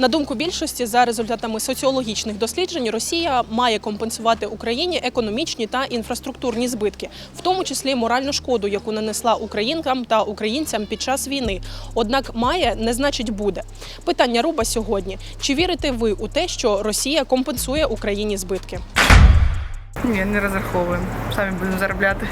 На думку більшості, за результатами соціологічних досліджень, Росія має компенсувати Україні економічні та інфраструктурні збитки, в тому числі моральну шкоду, яку нанесла українкам та українцям під час війни. Однак має не значить буде. Питання Руба сьогодні: чи вірите ви у те, що Росія компенсує Україні збитки? Ні, не розраховуємо. Самі будемо заробляти.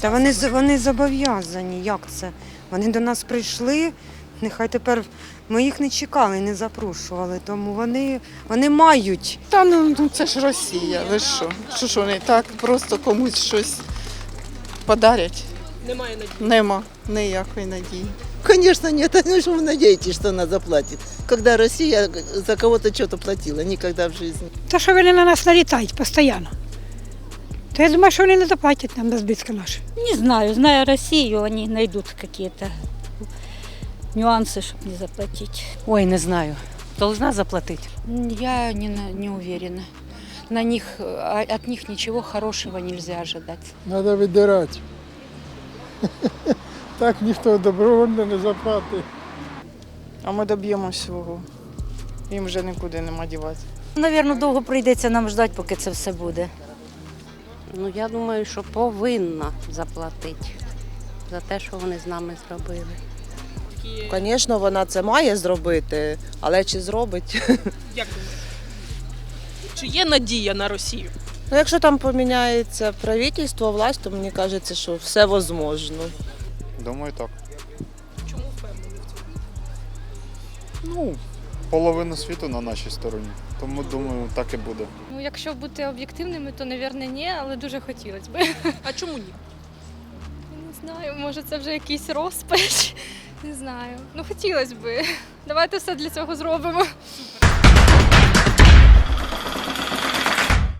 Та вони, з- вони зобов'язані. Як це? Вони до нас прийшли. Нехай тепер ми їх не чекали, не запрошували. Тому вони, вони мають. Та ну, ну це ж Росія. Ви що? Що ж вони так просто комусь щось подарять? Немає надії. Нема ніякої надії. Конечно, нет. Ну что вы надеетесь, что она заплатит? Когда Россия за кого-то что-то платила? Никогда в жизни. Та що вони на нас налітають постійно. То я думаю, що вони не заплатять нам за збитки наші. Не знаю, зная Россию, они найдут какие-то нюансы, чтобы не заплатить. Ой, не знаю. Должна заплатить. Я не, не уверена. На них, от них ничего хорошего нельзя ожидать. Треба віддирати. Так ніхто добровольно не заплатить. А ми доб'ємося свого. Їм вже нікуди нема дівати. Навірно, довго прийдеться нам ждати, поки це все буде. Ну, я думаю, що повинна заплатити за те, що вони з нами зробили. Звісно, вона це має зробити, але чи зробить? Як думаєте? Чи є надія на Росію? Ну, якщо там поміняється правительство, власть, то мені кажеться, що все возможно. Думаю, так. Чому впевнені в цьому? Ну, половина світу на нашій стороні. Тому думаю, так і буде. Ну, якщо бути об'єктивними, то, напевно, ні, але дуже хотілося б. А чому ні? Не знаю, може це вже якийсь розпач. Не знаю. Ну хотілося б. Давайте все для цього зробимо. Супер.